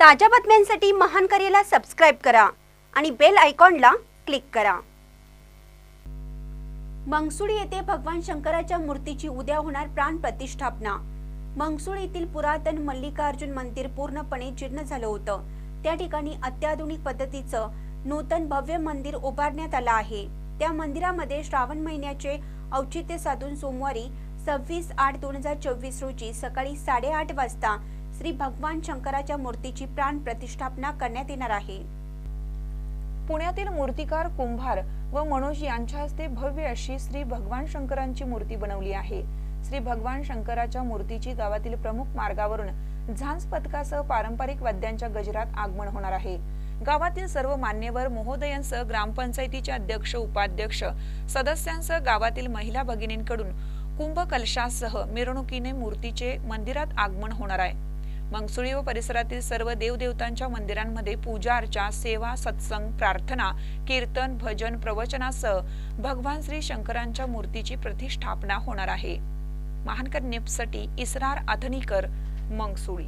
ताज्या बातम्यांसाठी महान करेला सबस्क्राईब करा आणि बेल आयकॉनला क्लिक करा. मंगसुळी येथे भगवान शंकराच्या मूर्तीची उद्या होणार प्राण प्रतिष्ठापना. मंगसुळ येथील पुरातन मल्लिकार्जुन मंदिर पूर्णपणे जीर्ण झालं होतं. त्या ठिकाणी अत्याधुनिक पद्धतीचं नूतन भव्य मंदिर उभारण्यात आलं आहे. त्या मंदिरामध्ये श्रावण महिन्याचे औचित्य साधून सोमवारी सव्वीस आठ दोन हजार चोवीस रोजी सकाळी साडेआठ वाजता श्री भगवान शंकराच्या मूर्तीची प्राण प्रतिष्ठापना करण्यात येणार आहे. पुण्यातील मूर्तिकार कुंभार व मनोज यांच्या हस्ते भव्य अशी श्री भगवान शंकरांची मूर्ती बनवली आहे. श्री भगवान शंकराच्या मूर्तीची गावातील प्रमुख मार्गावरून झांज पथकासह पारंपरिक वाद्यांच्या गजरात आगमन होणार आहे. गावातील सर्व मान्यवर महोदयांसह ग्रामपंचायतीचे अध्यक्ष उपाध्यक्ष सदस्यांसह गावातील महिला भगिनींकडून कुंभ कलशासह मिरवणुकीने मूर्तीचे मंदिरात आगमन होणार आहे. मंगसुळी व परिसरातील सर्व देवदेवतांच्या मंदिरांमध्ये पूजा अर्चा सेवा सत्संग प्रार्थना कीर्तन भजन प्रवचनासह भगवान श्री शंकरांच्या मूर्तीची प्रतिष्ठापना होणार आहे. महानकर निप्ससाठी इसरार आधनीकर मंगसुळी